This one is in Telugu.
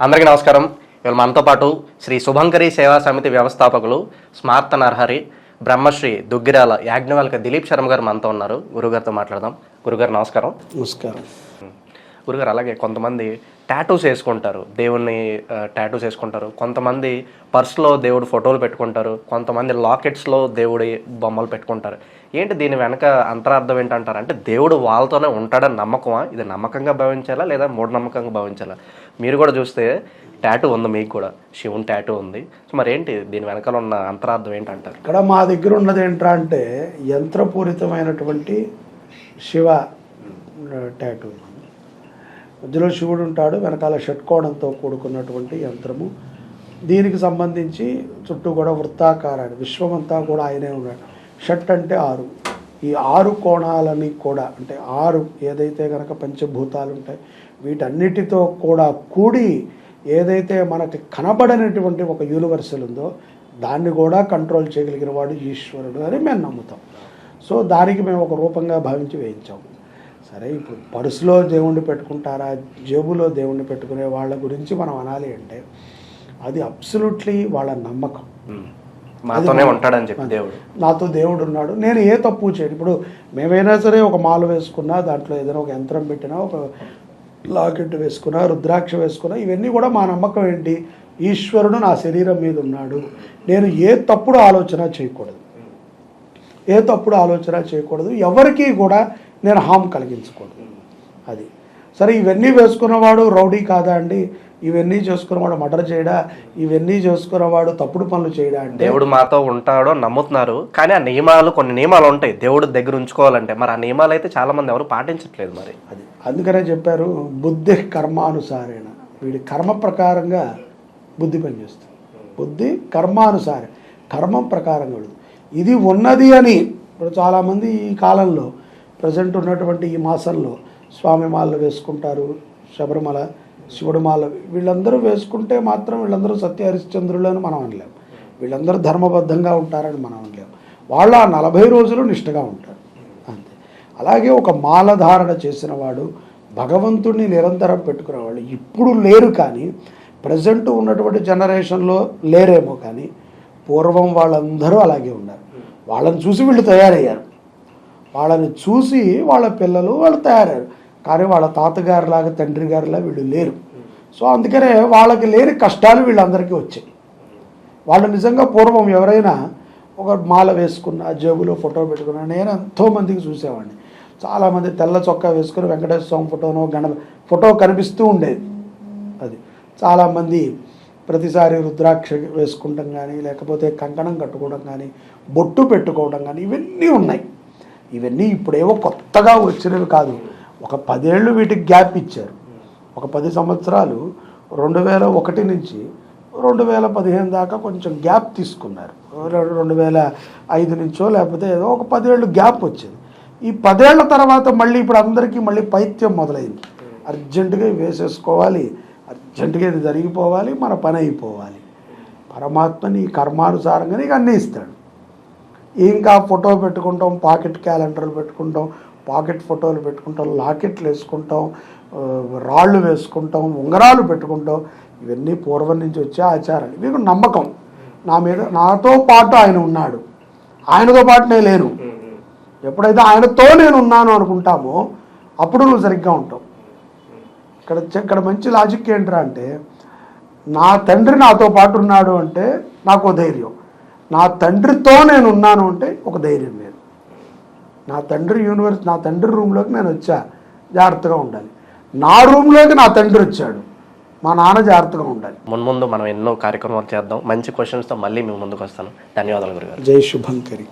అందరికీ నమస్కారం. ఇవాళ మనతో పాటు శ్రీ శుభంకరి సేవా సమితి వ్యవస్థాపకులు స్మార్త నర్హరి బ్రహ్మశ్రీ దుగ్గిరాల యాజ్ఞవల్క దిలీప్ శర్మ గారు మనతో ఉన్నారు. గురుగారితో మాట్లాడదాం. గురుగారు నమస్కారం. నమస్కారం. గురుగారు అలాగే కొంతమంది టాటూస్ వేసుకుంటారు. దేవుణ్ణి టాటూస్ వేసుకుంటారు. కొంతమంది పర్స్లో దేవుడు ఫోటోలు పెట్టుకుంటారు. కొంతమంది లాకెట్స్లో దేవుడి బొమ్మలు పెట్టుకుంటారు. ఏంటి దీని వెనక అంతరార్థం ఏంటంటారు? అంటే దేవుడు వాళ్ళతోనే ఉంటాడని నమ్మకమా? ఇది నమ్మకంగా భావించాలా లేదా మూఢనమ్మకంగా భావించాలా? మీరు కూడా చూస్తే ట్యాటూ ఉంది మీకు కూడా. శివుని ట్యాటూ ఉంది. సో మరి ఏంటి దీని వెనకాల ఉన్న అంతరార్థం ఏంటంటారు? ఇక్కడ మా దగ్గర ఉన్నది ఏంటంటే అంటే యంత్రపూరితమైనటువంటి శివ ట్యాటూ మధ్యలో శివుడు ఉంటాడు వెనకాల షట్కోణంతో కూడుకున్నటువంటి యంత్రము. దీనికి సంబంధించి చుట్టూ కూడా వృత్తాకారాన్ని విశ్వమంతా కూడా ఆయనే ఉన్నాడు. షట్ అంటే ఆరు. ఈ ఆరు కోణాలని కూడా అంటే ఆరు ఏదైతే కనుక పంచభూతాలు ఉంటాయి వీటన్నిటితో కూడా కూడి ఏదైతే మనకి కనబడనటువంటి ఒక యూనివర్సల్ ఉందో దాన్ని కూడా కంట్రోల్ చేయగలిగిన వాడు ఈశ్వరుడు అని మేము నమ్ముతాం. సో దానికి మేము ఒక రూపంగా భావించి వేయించాము సరే ఇప్పుడు పర్సులో దేవుణ్ణి పెట్టుకుంటారా జేబులో దేవుణ్ణి పెట్టుకునే వాళ్ళ గురించి మనం అనాలి అంటే అది అబ్సల్యూట్లీ వాళ్ళ నమ్మకం. మాతోనే ఉంటాడని చెప్పి దేవుడు. నాతో దేవుడు ఉన్నాడు. నేను ఏ తప్పు చేయను. ఇప్పుడు మేమైనా సరే ఒక మాల వేసుకున్నా దాంట్లో ఏదైనా ఒక యంత్రం పెట్టినా ఒక లాకెట్ వేసుకున్నా రుద్రాక్ష వేసుకున్నా ఇవన్నీ కూడా మా నమ్మకం ఏంటి? ఈశ్వరుడు నా శరీరం మీద ఉన్నాడు. నేను ఏ తప్పుడు ఆలోచన చేయకూడదు. ఏ తప్పుడు ఆలోచన చేయకూడదు. ఎవరికీ కూడా నేను హామ్ కలిగించకూడదు. అది. సరే ఇవన్నీ వేసుకున్నవాడు రౌడీ కాదా అండి? ఇవన్నీ చేసుకున్నవాడు మర్డర్ చేయడా? ఇవన్నీ చేసుకున్నవాడు తప్పుడు పనులు చేయడా అంటే దేవుడు మాతో ఉంటాడో నమ్ముతున్నారు కానీ ఆ నియమాలు కొన్ని నియమాలు ఉంటాయి. దేవుడు దగ్గర ఉంచుకోవాలంటే మరి ఆ నియమాలు అయితే చాలా మంది ఎవరు పాటించట్లేదు మరి. అది అందుకనే చెప్పారు బుద్ధి కర్మానుసారేణ. వీడి కర్మ ప్రకారంగా బుద్ధి పనిచేస్తుంది. బుద్ధి కర్మానుసారం కర్మం ప్రకారంగా ఇది ఉన్నది అని ఇప్పుడు చాలామంది ఈ కాలంలో ప్రజెంట్ ఉన్నటువంటి ఈ మాసంలో స్వామి మాలలు వేసుకుంటారు శబరిమల శివుడు మాల. వీళ్ళందరూ వేసుకుంటే మాత్రం వీళ్ళందరూ సత్య హరిశ్చంద్రులు అని మనం అనలేం. వీళ్ళందరూ ధర్మబద్ధంగా ఉంటారని మనం అనలేం. వాళ్ళు ఆ నలభై రోజులు నిష్ఠగా ఉంటారు. అంతే. అలాగే ఒక మాల ధారణ చేసిన వాడు భగవంతుడిని నిరంతరం పెట్టుకునేవాళ్ళు ఇప్పుడు లేరు కానీ ప్రజెంట్ ఉన్నటువంటి జనరేషన్లో లేరేమో కానీ పూర్వం వాళ్ళందరూ అలాగే ఉన్నారు. వాళ్ళని చూసి వీళ్ళు తయారయ్యారు. వాళ్ళని చూసి వాళ్ళ పిల్లలు వాళ్ళు తయారయ్యారు. కానీ వాళ్ళ తాతగారిలాగా తండ్రి గారిలా వీళ్ళు లేరు. సో అందుకనే వాళ్ళకి లేని కష్టాలు వీళ్ళందరికీ వచ్చాయి. వాళ్ళు నిజంగా పూర్వం ఎవరైనా ఒక మాల వేసుకున్న జేబులో ఫోటో పెట్టుకున్న నేను ఎంతోమందికి చూసేవాడిని. చాలామంది తెల్ల చొక్కా వేసుకుని వెంకటేశ్వర స్వామి ఫోటోనో గణ ఫోటో కనిపిస్తూ ఉండేది. అది చాలామంది ప్రతిసారి రుద్రాక్ష వేసుకుంటాం కానీ లేకపోతే కంకణం కట్టుకోవడం కానీ బొట్టు పెట్టుకోవడం కానీ ఇవన్నీ ఉన్నాయి. ఇవన్నీ ఇప్పుడేవో కొత్తగా వచ్చినవి కాదు. ఒక పదేళ్ళు వీటికి గ్యాప్ ఇచ్చారు. ఒక పది సంవత్సరాలు రెండు వేల ఒకటి నుంచి రెండు వేల పదిహేను దాకా కొంచెం గ్యాప్ తీసుకున్నారు. రెండు- రెండు వేల ఐదు నుంచో లేకపోతే ఏదో ఒక పదేళ్ళు గ్యాప్ వచ్చింది. ఈ పదేళ్ళ తర్వాత మళ్ళీ ఇప్పుడు అందరికీ మళ్ళీ పైత్యం మొదలైంది. అర్జెంటుగా వేసేసుకోవాలి. అర్జెంటుగా ఇది జరిగిపోవాలి. మన పని అయిపోవాలి. పరమాత్మ నీ కర్మానుసారంగా నీకు అన్నీ ఇస్తాడు ఇంకా ఫోటో పెట్టుకుంటాం పాకెట్ క్యాలెండర్లు పెట్టుకుంటాం పాకెట్ ఫోటోలు పెట్టుకుంటాం లాకెట్లు వేసుకుంటాం రాళ్ళు వేసుకుంటాం ఉంగరాలు పెట్టుకుంటాం. ఇవన్నీ పూర్వం నుంచి వచ్చే ఆచారాలు. ఇవి నమ్మకం. నా మీద నాతో పాటు ఆయన ఉన్నాడు. ఆయనతో పాటు నేను లేను. ఎప్పుడైతే ఆయనతో నేను ఉన్నాను అనుకుంటామో అప్పుడు నువ్వు సరిగ్గా ఉంటావు. ఇక్కడ ఇక్కడ మంచి లాజిక్ ఏంట్రా అంటే నా తండ్రి నాతో పాటు ఉన్నాడు అంటే నాకు ఓ ధైర్యం. నా తండ్రితో నేను ఉన్నాను అంటే ఒక ధైర్యం లేదు. నా తండ్రి యూనివర్స్ నా తండ్రి రూమ్లోకి నేను వచ్చా. జాగ్రత్తగా ఉండాలి. నా రూమ్లోకి నా తండ్రి వచ్చాడు. మా నాన్న జాగ్రత్తగా ఉండాలి. మున్ముందు మనం ఎన్నో కార్యక్రమాలు చేద్దాం. మంచి క్వశ్చన్స్తో మళ్ళీ మీ ముందుకు వస్తాను. ధన్యవాదాలు గురుగారు. జై శుభంకరి.